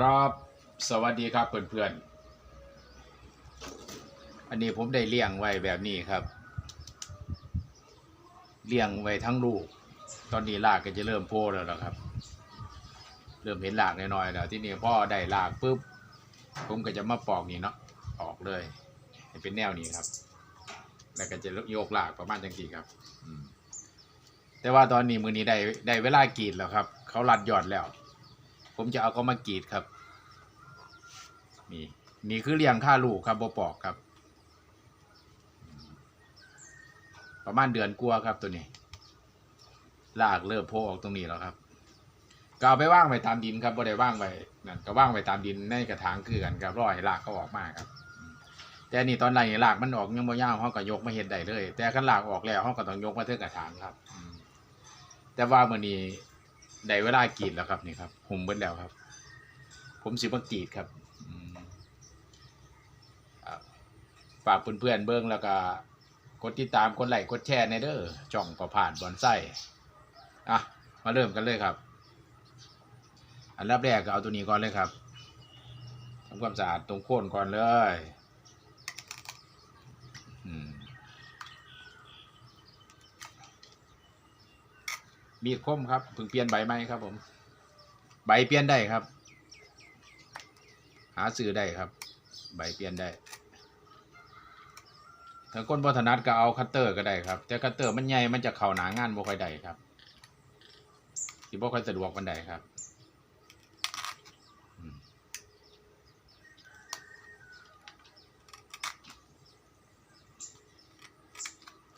ครับสวัสดีครับเพื่อนๆ อันนี้ผมได้เลี้ยงไว้แบบนี้ครับ เลี้ยงไว้ทั้งลูก ตอนนี้รากก็จะเริ่มโผล่แล้วล่ะครับ เริ่มเห็นรากน้อยๆแล้วที่นี่พ่อได้รากปุ๊บผมก็จะมาปอกนี่เนาะออกเลย ให้เป็นแนวนี้ครับ แล้วก็จะโยกรากประมาณจังสี่ครับแต่ว่าตอนนี้มือนี้ได้ได้เวลากรีดแล้วครับ เขารัดยอดแล้ว ผมจะเอาเขามากรีดครับ นี่นี่คือเลี้ยงค่าลูกครับบปอกครับ ประมาณเดือนกลัวครับตัวนี้ลากเริ่มโผล่ออกตรงนี้แล้วครับก็เอาไปว่างไปตามดินครับบ่ได้ว่างไปนั่นก็ว่างไปตามดินในกระถางคือกันครับรอให้รากเขาออกมาครับ แต่นี่ตอนไหนรากมันออกยังบ่ยาวเขาก็ยกมาเห็ดได้เลย แต่คันรากออกแล้วเขาก็ต้องยกมาเทือกกระถางครับ แต่ว่าเมื้อนี้ ได้เวลากรีดแล้วครับนี่ครับหุ่มเบิดแล้วครับ ผมสิมากรีดครับอืมอ่าฝากเพื่อนๆเบิ่งแล้วก็กดติดตามกดไลค์กดแชร์ในเด้อจ่องประผ่านบอนไส้อะมาเริ่มกันเลยครับ อันดับแรกก็เอาตัวนี้ก่อนเลยครับทำความสะอาดตรงโคนก่อนเลย มีดคมครับเพิ่งเปลี่ยนใบไหมครับ ผม ใบเปลี่ยนได้ครับ หาซื้อได้ครับ ใบเปลี่ยนได้ถ้าคนบถนัดก็เอาคัตเตอร์ก็ได้ครับ แต่คัตเตอร์มันใหญ่มันจะเข่าหนางานบ่ค่อยได้ครับที่บ่ค่อยสะดวกมันได้ครับ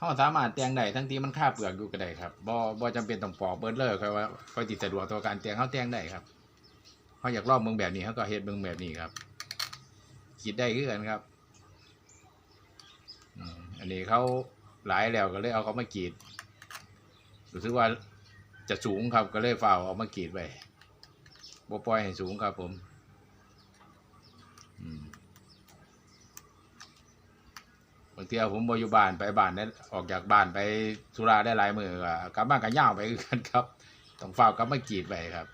เขาสามารถแต่งได้ทั้งที่มันคาเปลือกอยู่ก็ได้ครับบ่บ่จำเป็นต้องปอกเบิดเลยค่อยว่าค่อยติดสะดวกต่อการแต่งเขาแต่งได้ครับเขาอยากลองเมืองแบบนี้เขาก็เฮ็ดเมืองแบบนี้ครับคิดได้คือกันครับอันนี้เขาหลายแล้วก็เลยเอาเขามากรีดรู้สึกว่าจะสูงครับก็เลยเฝ่าเอามากรีดไปบ่ปล่อยให้สูงครับผม บางทีผมบอยู่บ้านไปบ้านนั้นออกจากบ้านไปธุระได้หลายมือก็กลับบ้านก็ย่าวไปกันครับต้องเฝ่ากลับมากีดไปครับ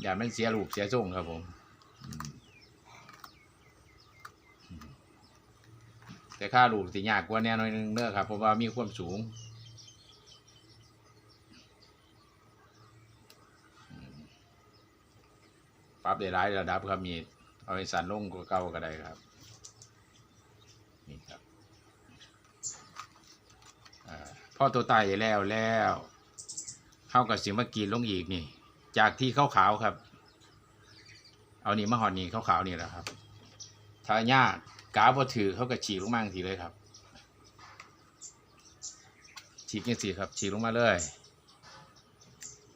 อย่ามันเสียรูปเสียทรงครับผมแต่ค่ารูปสิยากกว่าแน่นอนนึงเด้อครับเพราะว่ามีความสูงปรับได้หลายระดับครับมีเอาไปสั่นลงกว่าเก่าก็ได้ครับนี่ครับ อ่าพ่อตัวตายแล้วแล้วเข้ากับสิมากีนลงอีกนี่ จากที่ขาวๆครับ เอานี่มาหอดนี่ขาวๆนี่แหละครับถ้าหญ้ากาบถือเขาก็ฉีกลงมาทีเลยครับ ฉีกยังสีครับ ฉีกลงมาเลย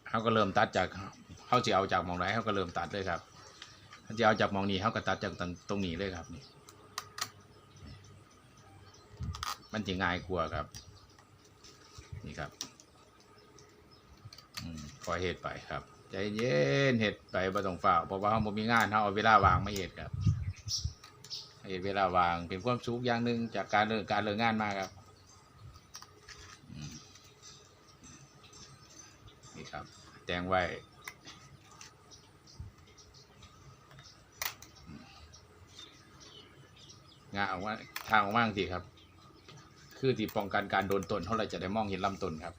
เขาก็เริ่มตัดจากเขาจะเอาจากมองไหนเขาก็เริ่มตัดเลยครับเขาจะเอาจากมองนี้เขาก็ตัดจากตรงตรงนี้เลยครับนี่มันจะง่ายกว่าครับ นี่ครับอคอยเห็ดไปครับ ใจเย็นเห็ดไปบ่ต้องฝ่าเพราะว่าเขาบ่มีงานเขาเอาเวลาวางมาเห็ดครับเห็ดเวลาวางเป็นความสุขอย่างหนึ่งจากการเลิกการเลิกงานมาครับนี่ครับแตงไว้งาออกมาทางออกมาทีครับ คือที่ป้องกันการโดนตนเขาเรจะได้มองเห็นลำต้นครับ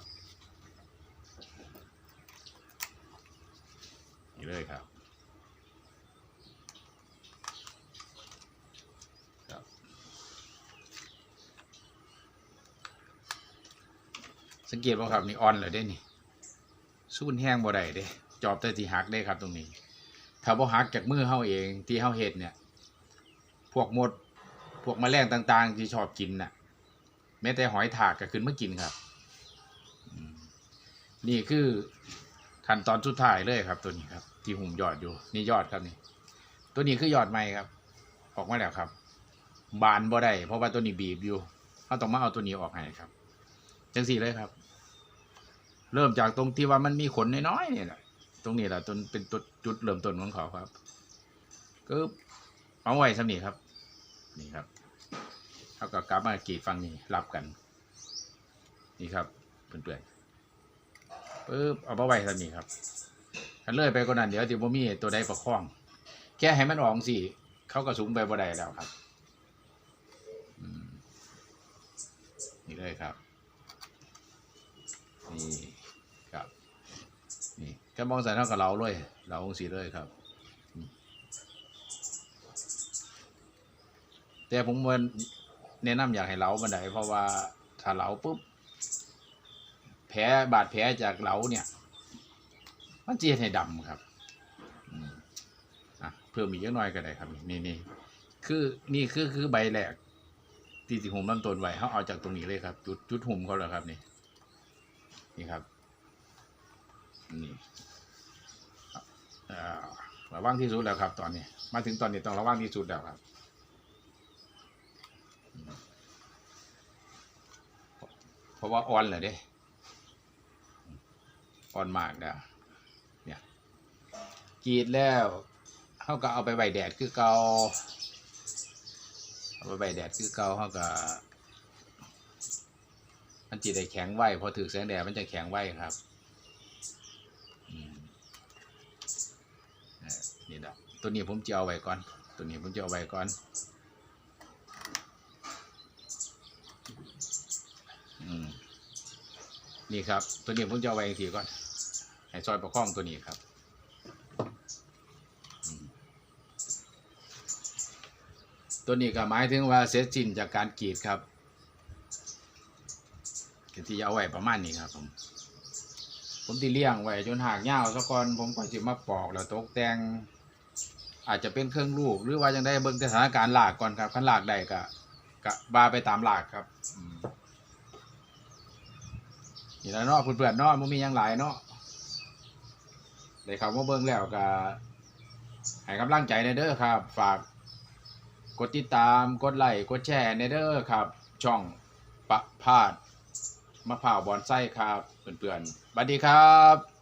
นี่เลยครับครับ สังเกตว่าครับนี่ออนเลยได้นี่สู้นแห้งบ่ได้เด้ จอบแต่ที่หักได้ครับตรงนี้ ถ้าบ่หักจากมือเฮาเองที่เฮาเฮ็ดเนี่ย พวกมด พวกแมลงต่าง ๆ ที่ชอบกินน่ะ แม้แต่หอยถากก็ขึ้นมากินครับ นี่คือขั้นตอนสุดท้ายเลยครับ ตัวนี้ครับ ที่หุ่มยอดอยู่ นี่ยอดครับนี่ ตัวนี้คือยอดใหม่ครับ ออกมาแล้วครับ บานบ่ได้เพราะว่าตัวนี้บีบอยู่เขาต้องมาเอาตัวนี้ออกให้ครับจังสี่เลยครับ เริ่มจากตรงที่ว่ามันมีขนน้อยๆนี่แหละตรงนี้แหละจนเป็นจุดจุดเริ่มต้นของเขาครับก็เอาไว้สำนีครับ นี่ครับ เขาก็กลับมากีดฟังนี่รับกัน นี่ครับเพื่อนๆปึ๊บเอามาไว้ท่านี้ครับขคันเลื่อยไปกว่านั้นเดี๋ยวสิบมีตัวใดประคอง แค่ให้มันออกสิเขาก็สูงไปบ่ได้แล้วครับนี่เลยครับ นี่ครับ นี่ก็มองใส่เท่ากับเราเลยเราองสีเลยครับแต่ผมมัน แนะนำอยากให้เราบันไดเพราะว่าถ้าเราปุ๊บแผลบาดแผลจากเราเนี่ย มันเจะเฮ็ดให้ดำครับอะเพิ่มอีกเยอะน้อยก็ได้ครับนี่นี่คือนี่คือคือใบแรกที่สิหุ่มลำต้นไว้เขาเอาจากตรงนี้เลยครับ จุดจุดหุ่มเขาแล้วครับนี่นี่ครับนี่อ่าระวังที่สุดแล้วครับ ตอนนี้ มาถึงตอนนี้ต้องระวังที่สุดแล้วครับอืม เพราะว่าอ่อนเลยเด้อ่อนมากแล้วเนี่ยกรีดแล้วเขาก็เอาไปใบแดดคือเกาเอาไปใบแดดคือเกาเขาก็มันจีได้แข็งไวพอถือแสงแดดมันจะแข็งไวครับนี่นะตัวนี้ผมจะเอาไว้ก่อน ตัวนี้ผมจะเอาไว้ก่อน อืม นี่ครับ ตัวนี้ผมจะเอาไว้กทีก่อนให้ซอยประคองตัวนี้ครับตัวนี้ก็หมายถึงว่าเสร็จสิ้นจากการกรีดครับก็ที่เอาไว้ประมาณนี้ครับ ผม ผมที่เลี้ยงไว้จนหากยาวซะก่อนผมก็สิมาปอกแล้วตกแต่ง อาจจะเป็นเครื่องลูกหรือว่าจังได้เบิ่งสถานการณ์หลากก่อนครับคันหลากได้ก็ก็บาไปตามหลากครับอืม นี่แล้วเนาะเพื่อนๆเนาะมันมีอย่างหลายเนาะได้ครับว่าเบิ้งแล้วก็ให้กำลังใจในเด้อครับ ฝากกดติดตามกดไลค์กดแชร์ในเด้อครับ ช่องปะพาดมะพร้าวบอนไส้ครับเพื่อนๆสวัสดีครับ